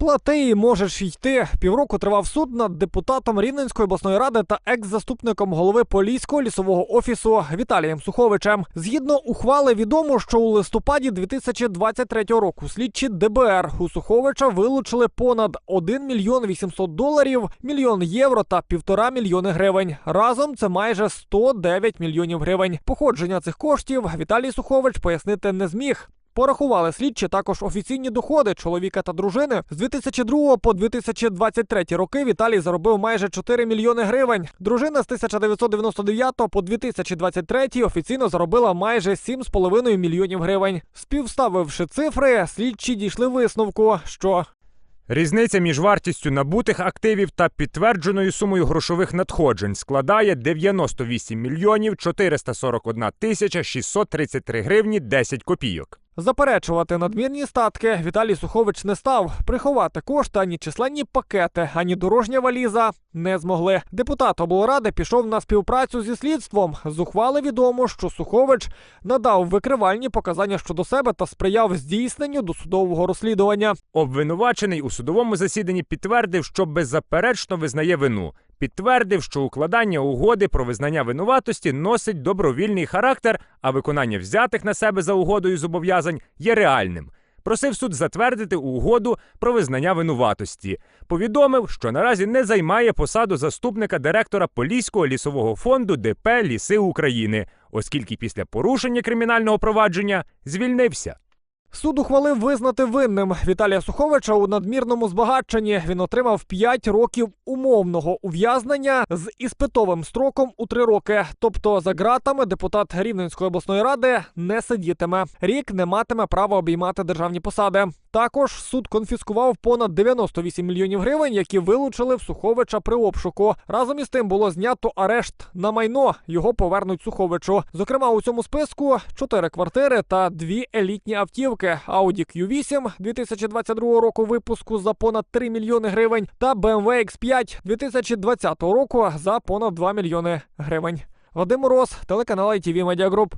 Плати можеш йти. Півроку тривав суд над депутатом Рівненської обласної ради та екс-заступником голови Поліського лісового офісу Віталієм Суховичем. Згідно ухвали, відомо, що у листопаді 2023 року слідчі ДБР у Суховича вилучили понад 1 мільйон 800 доларів, мільйон євро та півтора мільйони гривень. Разом це майже 109 мільйонів гривень. Походження цих коштів Віталій Сухович пояснити не зміг. Порахували слідчі також офіційні доходи чоловіка та дружини. З 2002 по 2023 роки Віталій заробив майже 4 мільйони гривень. Дружина з 1999 по 2023 офіційно заробила майже 7,5 мільйонів гривень. Співставивши цифри, слідчі дійшли висновку, що Різниця між вартістю набутих активів та підтвердженою сумою грошових надходжень складає 98 мільйонів 441 тисяча 633 гривні 10 копійок. Заперечувати надмірні статки Віталій Сухович не став. Приховати кошти ані численні пакети, ані дорожня валіза не змогли. Депутат облради пішов на співпрацю зі слідством. З ухвали відомо, що Сухович надав викривальні показання щодо себе та сприяв здійсненню досудового розслідування. Обвинувачений у судовому засіданні підтвердив, що беззаперечно визнає вину. Підтвердив, що укладання угоди про визнання винуватості носить добровільний характер, а виконання взятих на себе за угодою зобов'язань є реальним. Просив суд затвердити угоду про визнання винуватості. Повідомив, що наразі не займає посаду заступника директора Поліського лісового фонду ДП Ліси України, оскільки після порушення кримінального провадження звільнився. Суд ухвалив визнати винним Віталія Суховича у надмірному збагаченні. Він отримав 5 років умовного ув'язнення з іспитовим строком у 3 роки. Тобто за ґратами депутат Рівненської обласної ради не сидітиме. Рік не матиме права обіймати державні посади. Також суд конфіскував понад 98 мільйонів гривень, які вилучили в Суховича при обшуку. Разом із тим було знято арешт на майно. Його повернуть Суховичу. Зокрема, у цьому списку 4 квартири та дві елітні автівки: Audi Q8 2022 року випуску за понад 3 мільйони гривень та BMW X5 2020 року за понад 2 мільйони гривень. Вадим Мороз, телеканал ITV Media Group.